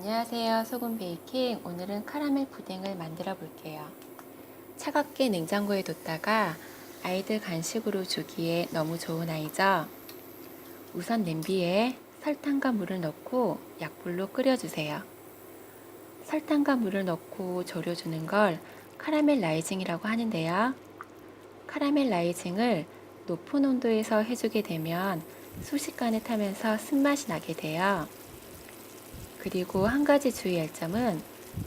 안녕하세요. 소금 베이킹. 오늘은 카라멜 푸딩을 만들어 볼게요. 차갑게 냉장고에 뒀다가 아이들 간식으로 주기에 너무 좋은 아이죠. 우선 냄비에 설탕과 물을 넣고 약불로 끓여주세요. 설탕과 물을 넣고 졸여주는 걸 카라멜 라이징이라고 하는데요. 카라멜 라이징을 높은 온도에서 해주게 되면 순식간에 타면서 쓴맛이 나게 돼요. 그리고 한 가지 주의할 점은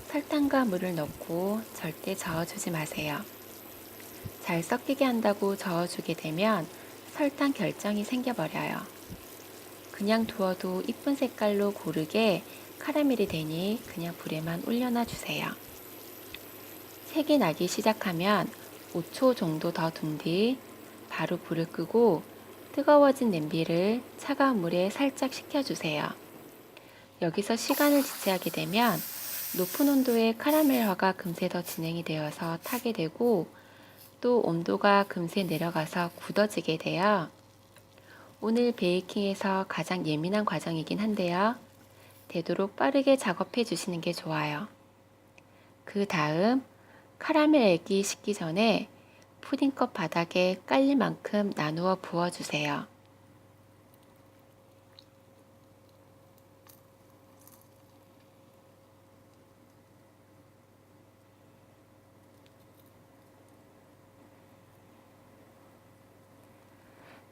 설탕과 물을 넣고 절대 저어주지 마세요. 잘 섞이게 한다고 저어주게 되면 설탕 결정이 생겨버려요. 그냥 두어도 이쁜 색깔로 고르게 카라멜이 되니 그냥 불에만 올려놔 주세요. 색이 나기 시작하면 5초 정도 더 둔 뒤 바로 불을 끄고 뜨거워진 냄비를 차가운 물에 살짝 식혀주세요. 여기서 시간을 지체하게 되면 높은 온도의 카라멜화가 금세 더 진행이 되어서 타게 되고 또 온도가 금세 내려가서 굳어지게 돼요. 오늘 베이킹에서 가장 예민한 과정이긴 한데요. 되도록 빠르게 작업해 주시는 게 좋아요. 그 다음 카라멜 액이 식기 전에 푸딩컵 바닥에 깔릴 만큼 나누어 부어주세요.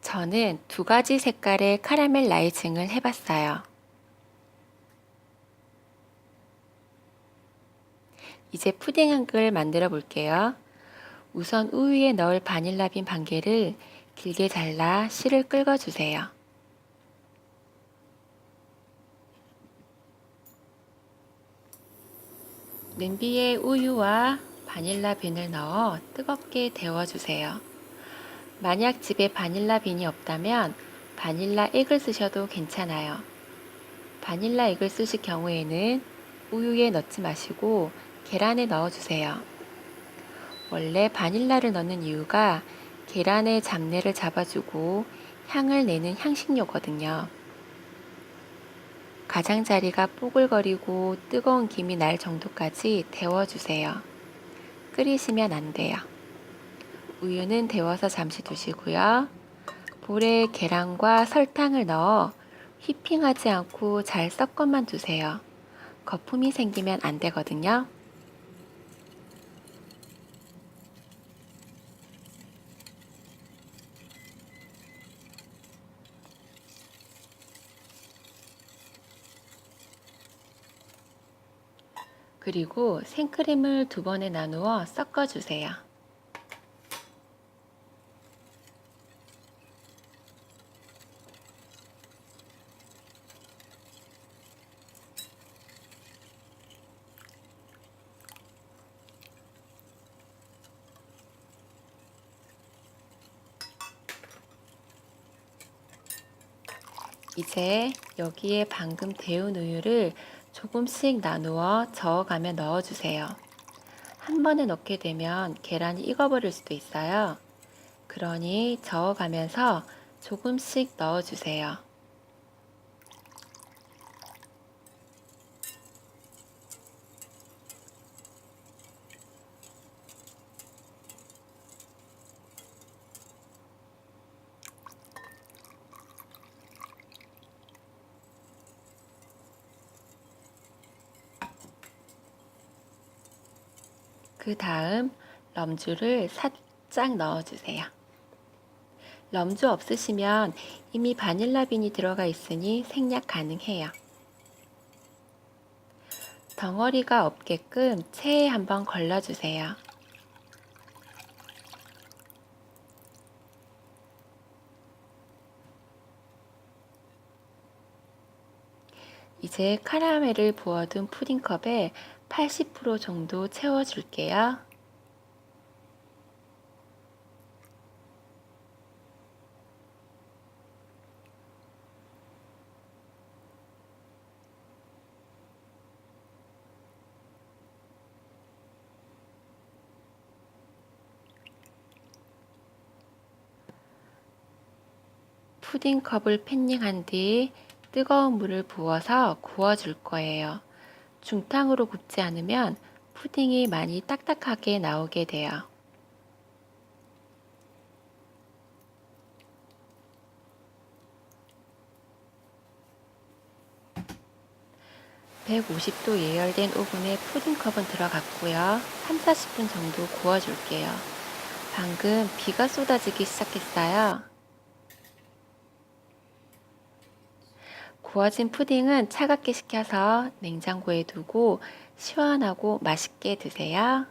저는 두 가지 색깔의 카라멜 라이징을 해봤어요. 이제 푸딩을 만들어 볼게요. 우선 우유에 넣을 바닐라빈 반 개를 길게 잘라 실을 긁어 주세요. 냄비에 우유와 바닐라빈을 넣어 뜨겁게 데워 주세요. 만약 집에 바닐라 빈이 없다면 바닐라 액을 쓰셔도 괜찮아요. 바닐라 액을 쓰실 경우에는 우유에 넣지 마시고 계란에 넣어주세요. 원래 바닐라를 넣는 이유가 계란의 잡내를 잡아주고 향을 내는 향신료거든요. 가장자리가 뽀글거리고 뜨거운 김이 날 정도까지 데워주세요. 끓이시면 안 돼요. 우유는 데워서 잠시 두시고요. 볼에 계란과 설탕을 넣어 휘핑하지 않고 잘 섞어만 두세요. 거품이 생기면 안 되거든요. 그리고 생크림을 두 번에 나누어 섞어주세요. 이제 여기에 방금 데운 우유를 조금씩 나누어 저어가며 넣어주세요. 한 번에 넣게 되면 계란이 익어버릴 수도 있어요. 그러니 저어가면서 조금씩 넣어주세요. 그 다음 럼주를 살짝 넣어주세요. 럼주 없으시면 이미 바닐라 빈이 들어가 있으니 생략 가능해요. 덩어리가 없게끔 체에 한번 걸러주세요. 이제 카라멜을 부어둔 푸딩컵에 80% 정도 채워줄게요. 푸딩컵을 팬닝한 뒤 뜨거운 물을 부어서 구워줄 거예요. 중탕으로 굽지 않으면 푸딩이 많이 딱딱하게 나오게 돼요. 150도 예열된 오븐에 푸딩컵은 들어갔고요. 3, 40분 정도 구워줄게요. 방금 비가 쏟아지기 시작했어요. 구워진 푸딩은 차갑게 식혀서 냉장고에 두고 시원하고 맛있게 드세요.